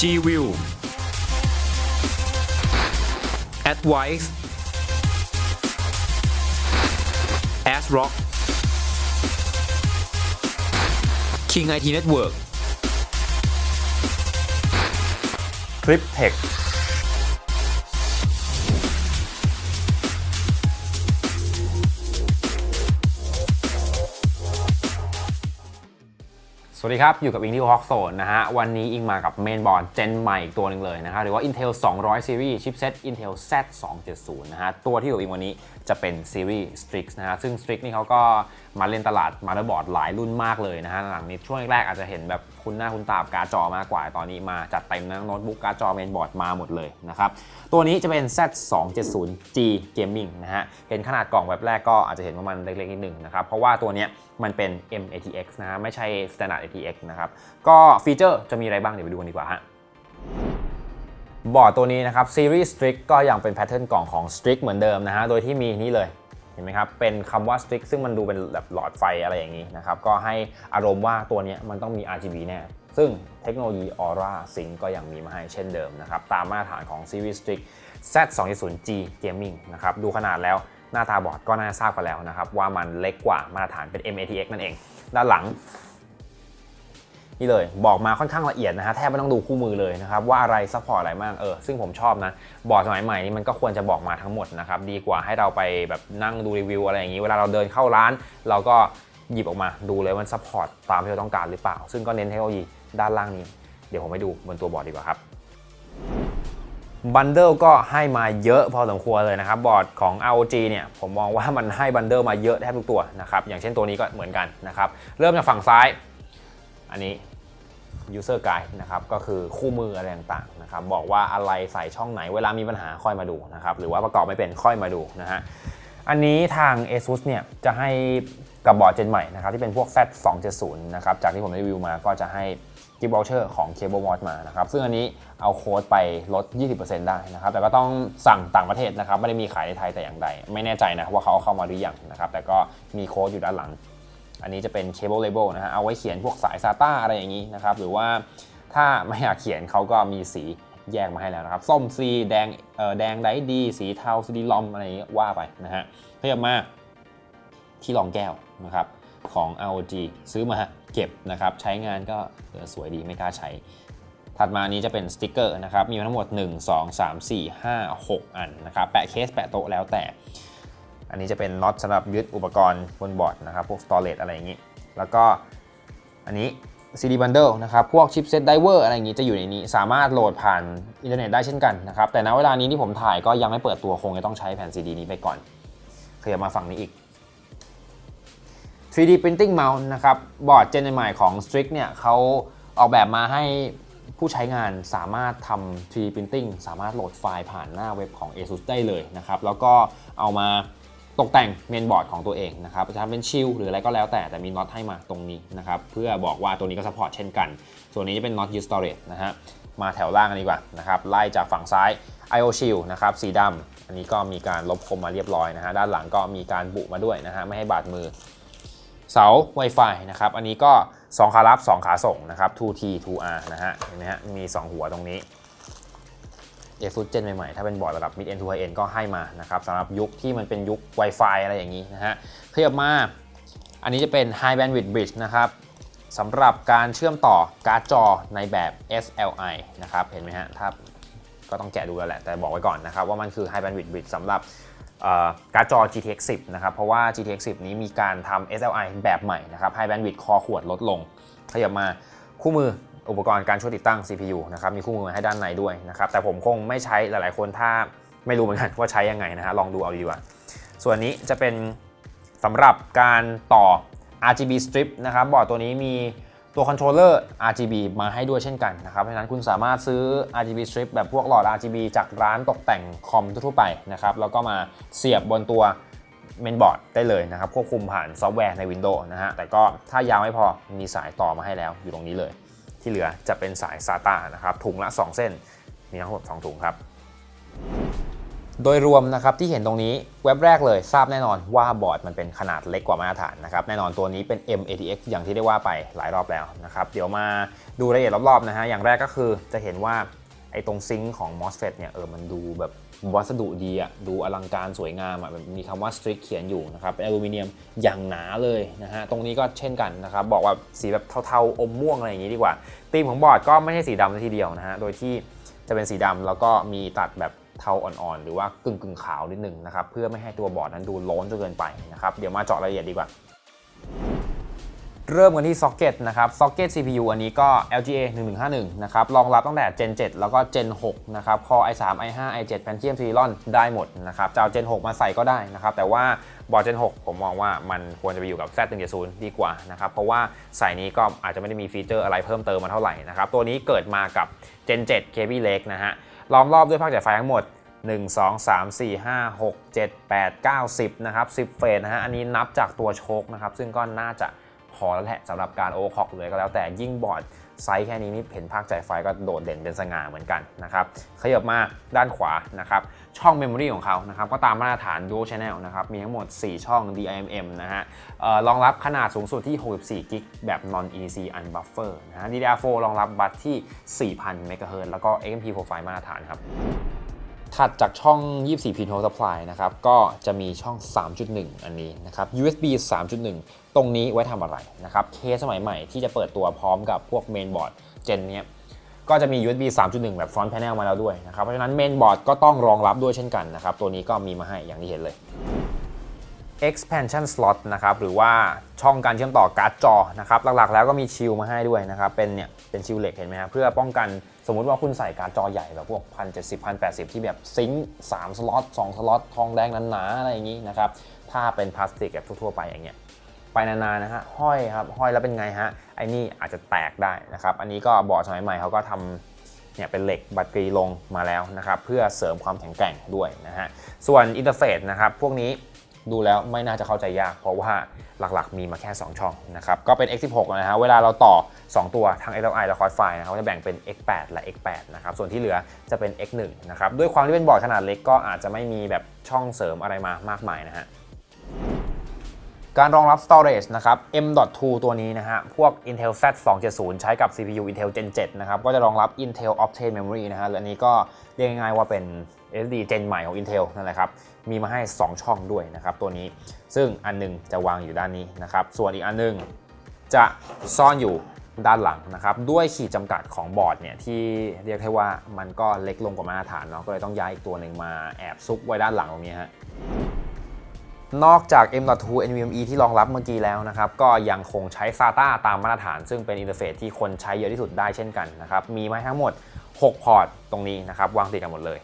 G-View Advice ASRock King IT Network Cryptech สวัสดีครับ อยู่กับอิงที่ฮอกโซนนะฮะ วันนี้อิงมากับเมนบอร์ดเจนใหม่อีกตัวหนึ่งเลยนะฮะหรือว่า Intel 200 Series ชิปเซ็ต Intel Z 270นะฮะ ตัวที่อยู่อิงวันนี้จะเป็นซีรีส์ Strix นะฮะ ซึ่ง Strix นี่เขาก็มาเล่นตลาดมา t บอร์ดหลายรุ่นมากเลยนะฮะหลังนี้ช่วงแรกอาจจะเห็นแบบคุณหน้าคุณตาบการ์จอมากกว่าตอนนี้มาจัดเต็มนะโน้ตบุ๊กการ์จอเมนบอร์ดมาหมดเลยนะครับตัวนี้จะเป็น Z 270 G Gaming นะฮะเห็นขนาดกล่องแบบแรกก็อาจจะเห็นว่ามันเล็กๆนิดหนึ่งนะครับเพราะว่าตัวนี้มันเป็น M-ATX นะฮะไม่ใช่ Standard ATX นะครับก็ฟีเจอร์จะมีอะไรบ้างเดี๋ยวไปดูกันดีกว่าฮะบอร์ดตัวนี้นะครับซีรีส์ Strix ก็ยังเป็นแพทเทิร์นกล่องของ Strix เหมือนเดิมนะฮะโดยที่มีนี่เลย ห็นไหมครับ เป็นคำว่า Strix ซึ่งมันดูเป็นแบบหลอดไฟอะไรอย่างนี้นะครับ ก็ให้อารมณ์ว่าตัวนี้มันต้องมี RGB แน่ ซึ่งเทคโนโลยี Aura Sync ก็ยังมีมาให้เช่นเดิมนะครับ ตามมาตรฐานของซีรีส์ Strix Z 2 0 G Gaming นะครับ ดูขนาดแล้วหน้าตาบอร์ดก็น่าทราบกันแล้วนะครับ ว่ามันเล็กกว่ามาตรฐานเป็น MATX นั่นเอง ด้านหลัง นี่เลยบอกมาค่อนข้างละเอียดนะฮะแทบไม่ต้องดูคู่มือเลยนะครับว่าอะไรซัพพอร์ตอะไรบ้างเออซึ่งผมชอบนะบอร์ดสมัยใหม่นี่มันก็ควรจะบอกมาทั้งหมดนะครับดีกว่าให้เราไปแบบนั่งดูรีวิวอะไรอย่างนี้เวลาเราเดินเข้าร้าน เราก็หยิบออกมาดูเลยว่ามันซัพพอร์ตตามที่เราต้องการหรือเปล่า ซึ่งก็เน้นเทคโนโลยีด้านล่างนี้ เดี๋ยวผมไปดูบนตัวบอร์ดดีกว่าครับบันเดิลก็ให้มาเยอะพอสมควรเลยนะครับ บอร์ดของ ROG เนี่ยผมมองว่ามันให้บันเดิลมาเยอะแทบทุกตัวนะครับอย่างเช่นตัวนี้ก็เหมือนกันนะครับ เริ่มจากฝั่งซ้าย อันนี้ user guide นะครับก็คือคู่มืออะไรต่างๆนะครับบอกว่าอะไรใส่ช่องไหนเวลามีปัญหาค่อยมาดูนะครับหรือว่าประกอบไม่เป็นค่อยมาดูนะฮะอันนี้ทาง ASUS เนี่ยจะให้กับบอร์ดเจนใหม่นะครับที่เป็นพวก Z 270 นะครับจากที่ผมรีวิวมาก็จะให้กิฟต์วอลเชอร์ของ Cable Watch มานะครับซึ่งอันนี้เอาโค้ดไปลด 20%ได้นะครับแต่ก็ต้องสั่งต่างประเทศนะครับไม่ได้มีขายในไทยแต่อย่างใด ไม่แน่ใจนะว่าเขาเอาเข้ามาหรือยังนะครับแต่ก็มีโค้ดอยู่ด้านหลัง อันนี้จะเป็น cable label นะฮะเอาไว้เขียนพวกสาย SATA อะไรอย่างนี้นะครับหรือว่าถ้าไม่อยากเขียนเขาก็มีสีแยกมาให้แล้วนะครับ ส้มสีแดงเอ่อแดงไดดี สีเทาสีดีลอมอะไรอย่างนี้ว่าไปนะฮะเพิ่มมาที่รองแก้วนะครับของ ROG ซื้อมาเก็บนะครับใช้งานก็สวยดีไม่กล้าใช้ ถัดมานี้จะเป็นสติกเกอร์นะครับ มีมาทั้งหมด 1 2 3 4 5 6 อันนะครับ แปะเคสแปะโต๊ะแล้วแต่ อันนี้จะเป็นน็อตสำหรับยึดอุปกรณ์บนบอร์ดนะครับ พวก storage อะไรอย่างนี้ แล้วก็อันนี้ CD bundle นะครับ พวก chipset driver อะไรอย่างนี้จะอยู่ในนี้ สามารถโหลดผ่านอินเทอร์เน็ตได้เช่นกันนะครับ แต่ณเวลานี้ที่ผมถ่ายก็ยังไม่เปิดตัวคงจะต้องใช้แผ่น CD นี้ไปก่อนเขยับมาฝั่งนี้อีก 3D printing mount นะครับ บอร์ดเจนใหม่ของ Strix เนี่ยเขาออกแบบมาให้ผู้ใช้งานสามารถทำ 3D printing สามารถโหลดไฟล์ผ่านหน้าเว็บของ ASUS ได้เลยนะครับ แล้วก็เอามา ตกแต่งเมนบอร์ดของตัวเองนะครับจะทำเป็นชิลหรืออะไรก็แล้วแต่แต่มีน็อตให้มาตรงนี้นะครับเพื่อบอกว่าตัวนี้ก็สปอร์ตเช่นกัน ส่วนนี้จะเป็นน็อต use storage นะฮะมาแถวล่างกันดีกว่านะครับไล่จากฝั่งซ้าย IO Shield นะครับสีดำอันนี้ก็มีการลบคมมาเรียบร้อยนะฮะด้านหลังก็มีการบุมาด้วยนะฮะไม่ให้บาดมือ เสา Wi-Fi นะครับอันนี้ก็ 2 ขารับ 2 ขาส่งนะครับ 2T 2R นะฮะเห็นไหมฮะมี 2 หัวตรงนี้ ASUS Gen ใหม่ๆ ถ้าเป็นบอร์ดระดับ Mid End to High End ก็ให้มานะครับสำหรับยุคที่มันเป็นยุค Wi-Fi อะไรอย่างนี้นะฮะขยับมา อันนี้จะเป็น High Bandwidth Bridge นะครับสำหรับการเชื่อมต่อการ์ดจอในแบบ SLI นะครับ เห็นไหมฮะถ้าก็ต้องแกะดูแล้วแหละ แต่บอกไว้ก่อนนะครับ ว่ามันคือ High Bandwidth Bridge สำหรับการ์ดจอ GTX 10 นะครับ เพราะว่า GTX 10 นี้มีการทำ SLI แบบใหม่นะครับ High Bandwidth คอขวดลดลง ขยับมาคู่มือ อุปกรณ์การช่วยติดตั้ง CPU นะครับมีคู่มือมาให้ด้านในด้วยนะครับแต่ผมคงไม่ใช้หลายๆ คนถ้าไม่รู้เหมือนกันว่าใช้ยังไงนะฮะลองดูเอาดีกว่า ส่วนนี้จะเป็นสำหรับการต่อ RGB strip นะครับบอร์ดตัวนี้มีตัวคอนโทรลเลอร์ RGB มาให้ด้วยเช่นกันนะครับเพราะฉะนั้นคุณสามารถซื้อ RGB strip แบบพวกหลอด RGB จากร้านตกแต่งคอมทั่วไปนะครับแล้วก็มาเสียบบนตัวเมนบอร์ดได้เลยนะครับ ควบคุมผ่านซอฟต์แวร์ใน Windows นะฮะแต่ก็ถ้ายาวไม่พอมีสายต่อมาให้แล้วอยู่ตรงนี้เลย ที่เหลือจะเป็นสายซาตานะครับถุงละ 2 เส้น มีทั้งหมด2ถุงครับ โดยรวมนะครับที่เห็นตรงนี้เว็บแรกเลยทราบแน่นอนว่าบอร์ดมันเป็นขนาดเล็กกว่ามาตรฐานนะครับแน่นอนตัวนี้เป็น M-ATX อย่างที่ได้ว่าไปหลายรอบแล้วนะครับเดี๋ยวมาดูรายละเอียดรอบๆนะฮะอย่างแรกก็คือจะเห็นว่า ไอ้ตรงซิงค์ของ MOSFET เนี่ยเออมันดูแบบวัสดุดีอะดูอลังการสวยงามอะแบบมีคำว่า strict เขียนอยู่นะครับเป็นอลูมิเนียมอย่างหนาเลยนะฮะตรงนี้ก็เช่นกันนะครับบอกว่าสีแบบเทาๆอมม่วงอะไรอย่างนี้ดีกว่าธีมของบอร์ดก็ไม่ใช่สีดำทีเดียวนะฮะโดยที่จะเป็นสีดำแล้วก็มีตัดแบบเทาอ่อนๆ หรือว่ากึ่งๆขาวนิดหนึ่งนะครับเพื่อไม่ให้ตัวบอร์ดนั้นดูล้นจนเกินไปนะครับเดี๋ยวมาเจาะรายละเอียดดีกว่า เริ่มกันที่ซ็อกเก็ตนะครับซ็อกเก็ต CPU อันนี้ก็ LGA 1151นะครับรองรับตั้งแต่ Gen 7 แล้วก็ Gen 6นะครับ Core i3 i5 i7 Pentium Celeron ได้หมดนะครับจะเอา Gen 6 มาใส่ก็ได้นะครับ แต่ว่าบอร์ด Gen 6 ผมมองว่ามันควรจะไปอยู่กับ Z170 ดีกว่านะครับ เพราะว่าใส่นี้ก็อาจจะไม่ได้มีฟีเจอร์อะไรเพิ่มเติมมาเท่าไหร่นะครับ ตัวนี้เกิดมากับ Gen 7 KB Lake นะฮะล้อมรอบด้วยภาคจ่ายไฟทั้งหมด1 2 3 4 5 6 7 8 9 10 นะครับ 10 เฟสนะฮะ อันนี้นับจากตัวโชคนะครับ ซึ่งก็น่าจะ อแล้วแหละสำหรับการโอเวอร์คอกเลยก็แล้วแต่ยิ่งบอร์ดไซส์แค่นี้นี่เห็นภาคจ่ายไฟก็โดดเด่นเป็นสง่าเหมือนกันนะครับขยับมาด้านขวานะครับช่องเมมโมรีของเขานะครับก็ตามมาตรฐาน Dual Channel นะครับมีทั้งหมด 4 ช่อง DIMM นะฮะเอ่อรองรับขนาดสูงสุดที่ 64 กิกแบบ Non EC Unbuffer นะฮะ DDR4 รองรับบัตที่ 4,000 MHz แล้วก็ XMP Profile มาตรฐานครับ ถัดจากช่อง 24 pin hole supply นะครับ ก็จะมีช่อง 3.1 อันนี้นะครับ USB 3.1 ตรงนี้ไว้ทำอะไรนะครับ เคสสมัยใหม่ที่จะเปิดตัวพร้อมกับพวกเมนบอร์ดเจนเนี้ยก็จะมี USB 3.1 แบบ front panel มาแล้วด้วยนะครับ เพราะฉะนั้นเมนบอร์ดก็ต้องรองรับด้วยเช่นกันนะครับ ตัวนี้ก็มีมาให้อย่างที่เห็นเลย expansion slot นะครับ หรือว่าช่องการเชื่อมต่อการ์ดจอนะครับ หลักๆ แล้วก็มีชิลมาให้ด้วยนะครับ เป็นเนี่ย เป็นชิลเหล็กเห็นไหมครับเพื่อป้องกัน มมุติว่าคุณใส่การ์ดจอใหญ่แบบพวก1070 1080ที่แบบซิงค์3สล็อต2สล็อตทองแดงนั้นาๆอะไรอย่างนี้นะครับ ถ้าเป็นพลาสติกแบบทั่วๆไปอย่างเงี้ยไปนานๆนะฮะห้อยครับห้อยแล้วเป็นไงฮะไอ้นี่อาจจะแตกได้นะครับ อันนี้ก็บอร์ดสมัยใหม่เขาก็ทำเนี่ยเป็นเหล็กบัตรกรีลงมาแล้วนะครับ เพื่อเสริมความแข็งแกร่งด้วยนะฮะส่วนอินเทอร์เฟซนะครับพวกนี้ ดูแล้วไม่น่าจะเข้าใจยาก เพราะว่าหลักๆ มีมาแค่ 2 ช่องนะครับ ก็เป็น X16 นะฮะ เวลาเราต่อ 2 ตัวทั้ง SLI และ Quad Phi นะครับจะแบ่งเป็น X8 และ X8 นะครับ ส่วนที่เหลือจะเป็น X1 นะครับ ด้วยความที่เป็นบอร์ดขนาดเล็กก็อาจจะไม่มีแบบช่องเสริมอะไรมามากมายนะฮะ การรองรับ storage นะครับ M.2 ตัวนี้นะฮะ พวก Intel Z 270ใช้กับ CPU Intel Gen 7 นะครับ ก็จะรองรับ Intel Optane Memory นะฮะและอันนี้ก็เรียกง่ายๆว่าเป็น SSD Gen ใหม่ของ Intel นั่นแหละครับ มีมาให้ 2 ช่องด้วยนะครับตัวนี้ ซึ่งอันหนึงจะวางอยู่ด้านนี้นะครับ ส่วนอีกอันหนึงจะซ่อนอยู่ด้านหลังนะครับ ด้วยขีดจำกัดของบอร์ดเนี่ยที่เรียกได้ว่ามันก็เล็กลงกว่ามาตรฐานเนาะ ก็เลยต้องย้ายอีกตัวหนึ่งมาแอบซุกไว้ด้านหลังตรงนี้ฮะ นอกจาก M.2 NVMe ที่รองรับเมื่อกี้แล้วนะครับ ก็ยังคงใช้ SATA ตามมาตรฐาน ซึ่งเป็นอินเทอร์เฟซที่คนใช้เยอะที่สุดได้เช่นกันนะครับ มีมาทั้งหมด 6 พอร์ตตรงนี้นะครับ วางติดกันหมดเลย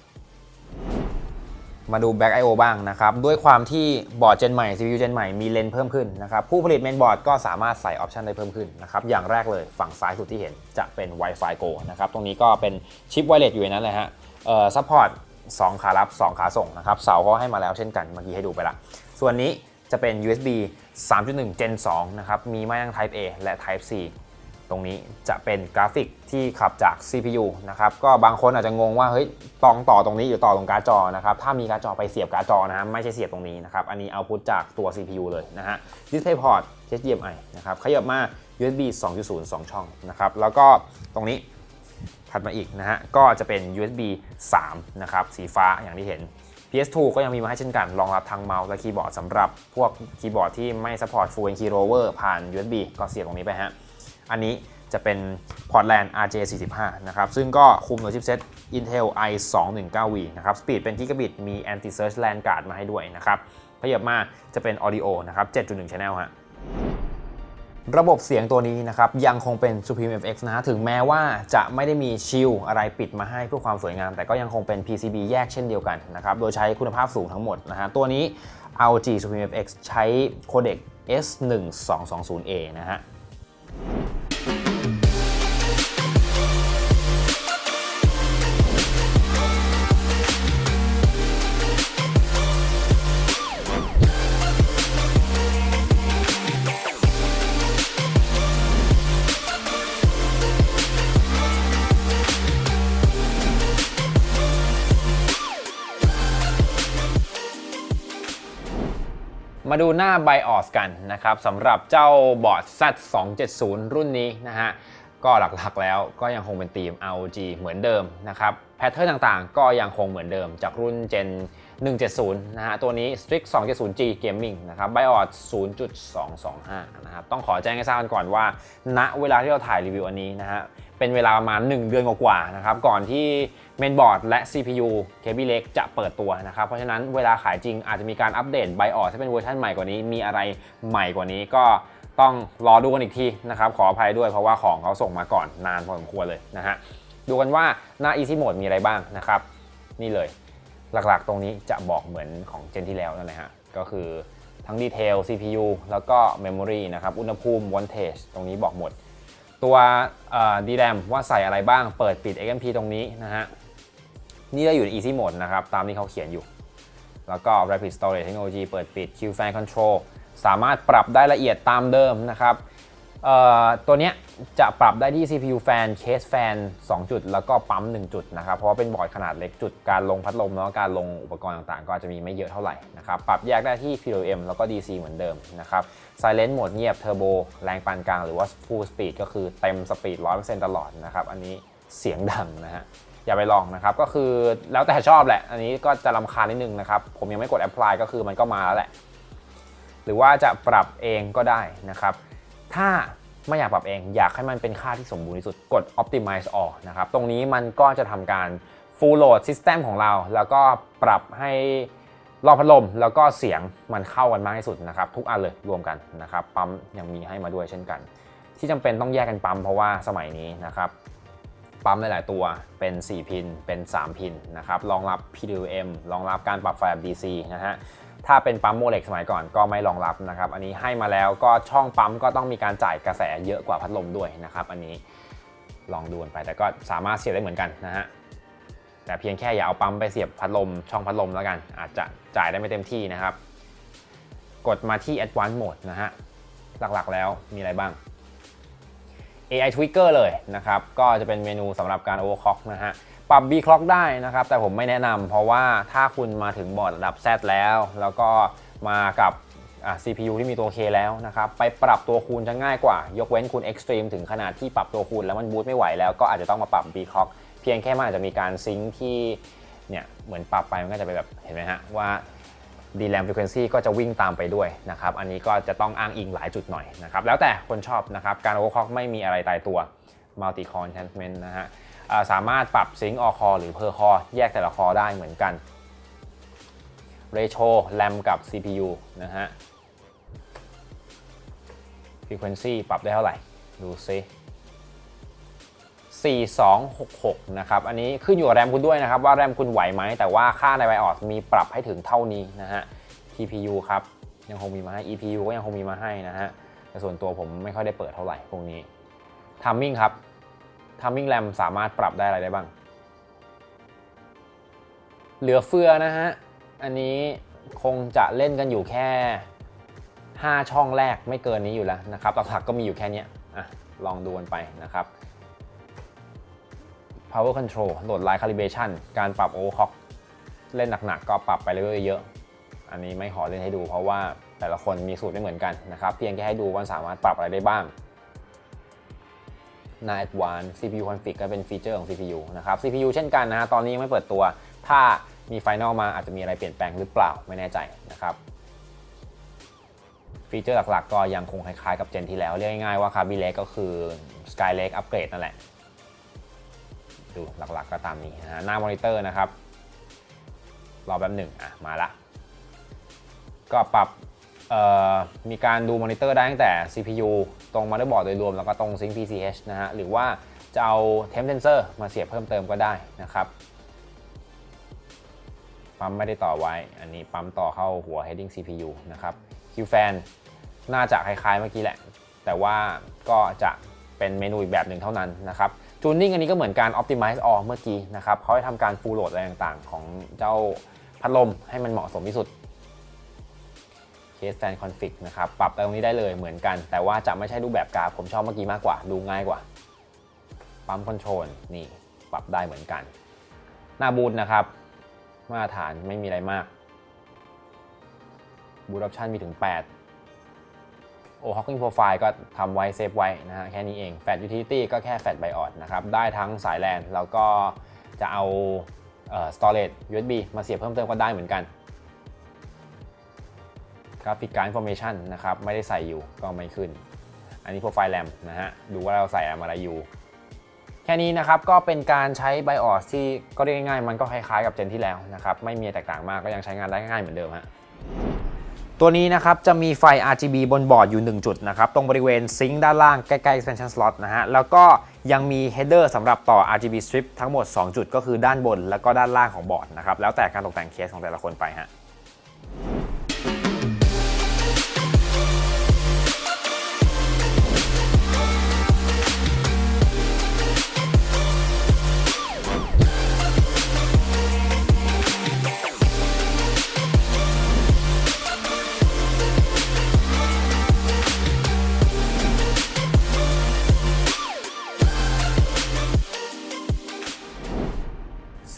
มาดู Back I/O บ้างนะครับ ด้วยความที่บอร์ดเจนใหม่ CPU เจนใหม่มีเลนเพิ่มขึ้นนะครับ ผู้ผลิตเมนบอร์ดก็สามารถใส่ออปชันได้เพิ่มขึ้นนะครับ อย่างแรกเลยฝั่งซ้ายสุดที่เห็นจะเป็น Wi-Fi Go นะครับ ตรงนี้ก็เป็นชิปไวเลสอยู่ในนั้นเลยฮะเอ่อซัพพอร์ต2ขารับ 2 ขาส่งนะครับ เสาก็ให้มาแล้วเช่นกัน เมื่อกี้ให้ดูไปละ ส่วนนี้จะเป็น USB 3.1 Gen 2 นะครับ มีมาทั้ง Type A และ Type C ตรงนี้จะเป็นกราฟิกที่ขับจาก CPU นะครับ ก็บางคนอาจจะงงว่า เฮ้ยตองต่อตรงนี้หรือต่อตรงการ์ดจอนะครับ ถ้ามีการ์ดจอไปเสียบการ์ดจอนะฮะ ไม่ใช่เสียบตรงนี้นะครับ อันนี้เอาพุทจากตัว CPU เลยนะฮะ DisplayPort HDMI นะครับ ขยับมา USB 2.0 2 ช่องนะครับ แล้วก็ตรงนี้ถัดมาอีกนะฮะ ก็จะเป็น USB 3 นะครับ สีฟ้าอย่างที่เห็น PS2 ก็ยังมีมาให้เช่นกันรองรับทั้งเมาส์และคีย์บอร์ดสำหรับพวกคีย์บอร์ดที่ไม่ support full key rover ผ่าน USB ก็เสียบตรงนี้ไปฮะ อันนี้จะเป็นพอร์ตแลนด์ RJ45 นะครับ ซึ่งก็คุมโดยชิปเซ็ต Intel i219V นะครับ สปีดเป็นกิกะบิตมี Anti Search LAN Card มาให้ด้วยนะครับขยับมาจะเป็น Audio นะครับ 7.1 Channel ฮะ ระบบเสียงตัวนี้นะครับยังคงเป็น Supreme FX นะฮะถึงแม้ว่าจะไม่ได้มีชิลอะไรปิดมาให้เพื่อความสวยงาม แต่ก็ยังคงเป็น PCB แยกเช่นเดียวกันนะครับโดยใช้คุณภาพสูงทั้งหมดนะฮะตัวนี้ LG Supreme FX ใช้โคเด็ก S1220A นะฮะ มาดูหน้า BIOS กันนะครับสำหรับเจ้าบอร์ด Z270 รุ่นนี้นะฮะก็หลักๆแล้วก็ยังคงเป็นธีม ROG เหมือนเดิมนะครับแพทเทิร์นต่างๆ ก็ยังคงเหมือนเดิมจากรุ่น Gen 170 นะฮะ ตัวนี้ Strix 270G Gaming นะครับ BIOS 0.225 นะครับ ต้องขอแจ้งให้ทราบกันก่อนว่า ณ เวลาที่เราถ่ายรีวิวอันนี้นะฮะ เป็นเวลาประมาณ 1 เดือนกว่าๆนะครับ ก่อนที่เมนบอร์ดและ CPU Kaby Lake จะเปิดตัวนะครับ เพราะฉะนั้นเวลาขายจริงอาจจะมีการอัปเดต BIOS ให้เป็นเวอร์ชันใหม่กว่านี้ มีอะไรใหม่กว่านี้ก็ต้องรอดูกันอีกทีนะครับ ขออภัยด้วยเพราะว่าของเขาส่งมาก่อนนานพอสมควรเลยนะฮะ ดูกันว่าหน้า Easy Mode มีอะไรบ้างนะครับ นี่เลย หลักๆ ตรงนี้จะบอกเหมือนของเจนที่แล้วนั่นแหละฮะ ก็คือทั้งดีเทล CPU แล้วก็ Memory นะครับ อุณหภูมิ Voltage ตรงนี้บอกหมด ตัวดีแรมว่าใส่อะไรบ้าง เปิดปิด XMP ตรงนี้นะฮะ นี่เราอยู่ใน Easy Mode นะครับ ตามที่เขาเขียนอยู่ แล้วก็ Rapid Storage Technology เปิดปิด Q-Fan Control สามารถปรับได้ละเอียดตามเดิมนะครับ ตัวเนี้ยจะปรับได้ที่ CPU fan case fan 2 จุด แล้วก็ปั๊ม 1 จุดนะครับ เพราะว่าเป็นบอร์ดขนาดเล็กจุดการลงพัดลมแล้วการลงอุปกรณ์ต่างๆ ก็อาจจะมีไม่เยอะเท่าไหร่นะครับ ปรับแยกได้ที่ PWM แล้วก็ DC เหมือนเดิมนะครับ Silent โหมดเงียบ Turbo แรงปานกลางหรือว่า Full Speed ก็คือเต็มสปีด100%ตลอดนะครับ อันนี้เสียงดังนะฮะอย่าไปลองนะครับ ก็คือแล้วแต่ชอบแหละ อันนี้ก็จะลำคาญนิดนึงนะครับ ผมยังไม่กด apply ก็คือมันก็มาแล้วแหละ หรือว่าจะปรับเองก็ได้นะครับ ถ้าไม่อยากปรับเองอยากให้มันเป็นค่าที่สมบูรณ์ที่สุดกด optimize all นะครับ ตรงนี้มันก็จะทำการ full load system ของเรา แล้วก็ปรับให้รอบพัดลมแล้วก็เสียงมันเข้ากันมากที่สุดนะครับ ทุกอันเลยรวมกันนะครับ ปั๊มยังมีให้มาด้วยเช่นกัน ที่จำเป็นต้องแยกกันปั๊มเพราะว่าสมัยนี้นะครับ ปั๊มหลาย ๆ ตัวเป็น 4 พินเป็น 3 พินนะครับรองรับ PWM รองรับการปรับไฟแบบ DC นะฮะ ถ้าเป็นปั๊มโมเลกสมัยก่อนก็ไม่รองรับนะครับ อันนี้ให้มาแล้วก็ช่องปั๊มก็ต้องมีการจ่ายกระแสเยอะกว่าพัดลมด้วยนะครับ อันนี้ลองดูกันไปแต่ก็สามารถเสียบได้เหมือนกันนะฮะแต่เพียงแค่อย่าเอาปั๊มไปเสียบพัดลมช่องพัดลมแล้วกัน อาจจะจ่ายได้ไม่เต็มที่นะครับ กดมาที่ Advanced Mode นะฮะหลักๆแล้วมีอะไรบ้าง AI Trigger เลยนะครับ ก็จะเป็นเมนูสำหรับการ overclock นะฮะ ปรับ B clock ได้นะครับ แต่ผมไม่แนะนำเพราะว่าถ้าคุณมาถึงบอร์ดระดับ Z แล้ว แล้วก็มากับ CPU ที่มีตัว K แล้วนะครับ ไปปรับตัวคูณจะง่ายกว่า ยกเว้นคุณ Extreme ถึงขนาดที่ปรับตัวคูณแล้วมันบูตไม่ไหวแล้วก็อาจจะต้องมาปรับ B clock เพียงแค่มันอาจจะมีการซิงค์ที่เนี่ยเหมือนปรับไปมันก็จะไปแบบเห็นไหมฮะว่า DRAM frequency ก็จะวิ่งตามไปด้วยนะครับ อันนี้ก็จะต้องอ้างอิงหลายจุดหน่อยนะครับ แล้วแต่คนชอบนะครับ การ overclock ไม่มีอะไรตายตัว multi core enhancement นะฮะ สามารถปรับ sync all core หรือ per core แยกแต่ละ core ได้เหมือนกัน ratio RAM กับ CPU นะฮะ frequency ปรับได้เท่าไหร่ ดูซิ4266 นะครับ อันนี้ขึ้นอยู่กับแรมคุณด้วยนะครับ ว่าแรมคุณไหวไหม แต่ว่าค่าใน BIOS มีปรับให้ถึงเท่านี้นะฮะ TPU ครับ ยังคงมีมาให้ EPU ก็ยังคงมีมาให้นะฮะ แต่ส่วนตัวผมไม่ค่อยได้เปิดเท่าไหร่พวกนี้ Timing ครับ Timing RAM สามารถปรับได้อะไรได้บ้าง เหลือเฟือนะฮะ อันนี้คงจะเล่นกันอยู่แค่ 5 ช่องแรกไม่เกินนี้อยู่แล้วนะครับหลักๆก็มีอยู่แค่นี้อะลองดูกันไปนะครับ power control โหลด line calibration การปรับ overclock เล่นหนักๆก็ปรับไปเรื่อยๆเยอะ อันนี้ไม่ขอเล่นให้ดูเพราะว่าแต่ละคนมีสูตรไม่เหมือนกันนะครับ เพียงแค่ให้ดูว่าสามารถปรับอะไรได้บ้าง หน้า Advanced CPU config ก็เป็นฟีเจอร์ของ CPU นะครับ CPU เช่นกันนะฮะตอนนี้ยังไม่เปิดตัว ถ้ามี Final มาอาจจะมีอะไรเปลี่ยนแปลงหรือเปล่าไม่แน่ใจนะครับฟีเจอร์หลักๆ ก็ยังคงคล้ายๆกับเจนที่แล้ว เรียกง่ายๆว่า Kaby Lake ก็คือ Sky Lake อัปเกรดนั่นแหละ ดูหลักๆก็ตามนี้นะฮะหน้ามอนิเตอร์นะครับ รอแป๊บหนึ่งอะมาละ ก็ปรับ มีการดูมอนิเตอร์ได้ตั้งแต่ CPU ตรง motherboard โดยรวมแล้วก็ตรง Sync PCH นะฮะ หรือว่าจะเอา Temp Sensor มาเสียบเพิ่มเติมก็ได้นะครับปั๊มไม่ได้ต่อไว้ อันนี้ปั๊มต่อเข้าหัว heading CPU นะครับ Qfan น่าจะคล้ายๆเมื่อกี้แหละ แต่ว่าก็จะเป็นเมนูอีกแบบหนึ่งเท่านั้นนะครับจูนนิ่งอันนี้ก็เหมือนการ optimize all เมื่อกี้นะครับเขาให้ทำการ full load อะไรต่างๆ ของเจ้าพัดลมให้มันเหมาะสมที่สุด case fan config นะครับปรับตรงนี้ได้เลยเหมือนกัน แต่ว่าจะไม่ใช่รูปแบบกราฟผมชอบเมื่อกี้มากกว่า ดูง่ายกว่า ปั๊มคอนโทรลนี่ปรับได้เหมือนกัน หน้าบูทนะครับ มาตรฐานไม่มีอะไรมากบูตออปชันมีถึง 8 โอ Hawking Profile ก็ทำไว้เซฟไว้นะฮะแค่นี้เอง Fat Utility ก็แค่ Fat Biot นะครับ ได้ทั้งสาย LAN แล้วก็จะเอาเอ่อ storage USB มาเสียบเพิ่มเติมก็ได้เหมือนกัน กราฟิกการ์ด information นะครับ ไม่ได้ใส่อยู่ก็ไม่ขึ้น อันนี้ profile RAM นะฮะ ดูว่าเราใส่อะไรอยู่ แค่นี้นะครับ ก็เป็นการใช้ BIOS ที่ก็เรียกง่ายๆมันก็คล้ายๆกับเจนที่แล้วนะครับ ไม่มีแตกต่างมากก็ยังใช้งานได้ง่ายเหมือนเดิมฮะตัวนี้นะครับจะมีไฟ RGB บนบอร์ดอยู่ 1 จุดนะครับ ตรงบริเวณซิงค์ด้านล่างใกล้ๆ expansion slot นะฮะ แล้วก็ยังมี header สำหรับต่อ RGB strip ทั้งหมด 2 จุดก็คือด้านบน แล้วก็ด้านล่างของบอร์ดนะครับ แล้วแต่การตกแต่งเคสของแต่ละคนไปฮะ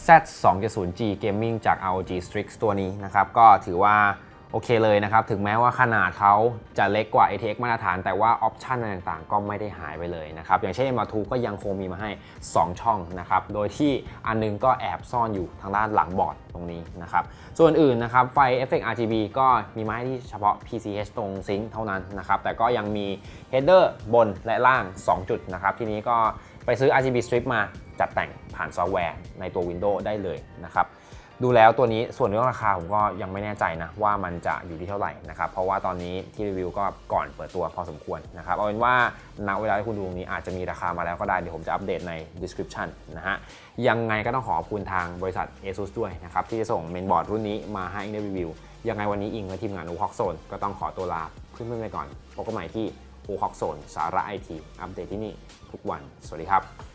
Z 2 7 0 G Gaming จาก ROG Strix ตัวนี้นะครับ ก็ถือว่าโอเคเลยนะครับ ถึงแม้ว่าขนาดเขาจะเล็กกว่า ATX มาตรฐาน แต่ว่าออปชันต่างๆ ก็ไม่ได้หายไปเลยนะครับ อย่างเช่น M2 ก็ยังคงมีมาให้ 2 ช่องนะครับ โดยที่อันนึงก็แอบซ่อนอยู่ทางด้านหลังบอร์ดตรงนี้นะครับ ส่วนอื่นนะครับ ไฟ Effect RGB ก็มีมาให้ที่เฉพาะ PCH ตรงซิงค์เท่านั้นนะครับ แต่ก็ยังมี Header บนและล่าง 2 จุดนะครับ ทีนี้ก็ไปซื้อ RGB strip มา จัดแต่งผ่านซอฟต์แวร์ในตัว Windows ได้เลยนะครับดูแล้วตัวนี้ส่วนเรื่องราคาผมก็ยังไม่แน่ใจนะว่ามันจะอยู่ที่เท่าไหร่นะครับเพราะว่าตอนนี้ที่รีวิวก็ก่อนเปิดตัวพอสมควรนะครับเอาเป็นว่าณเวลาที่คุณดูตรงนี้อาจจะมีราคามาแล้วก็ได้เดี๋ยวผมจะอัปเดตใน description นะฮะยังไงก็ต้องขอขอบคุณทางบริษัท ASUS ด้วยนะครับที่จะส่งเมนบอร์ดรุ่นนี้มาให้ในรีวิว ยังไงวันนี้อิงและทีมงาน o h o k Zone ก็ต้องขอตัวลาเพื่อนๆไปก่อนพบกันใหม่ที่ o h o k Zone สาระไอทีอัปเดตที่นี่ทุกวันสวัสดีครับ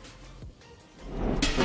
Thank you.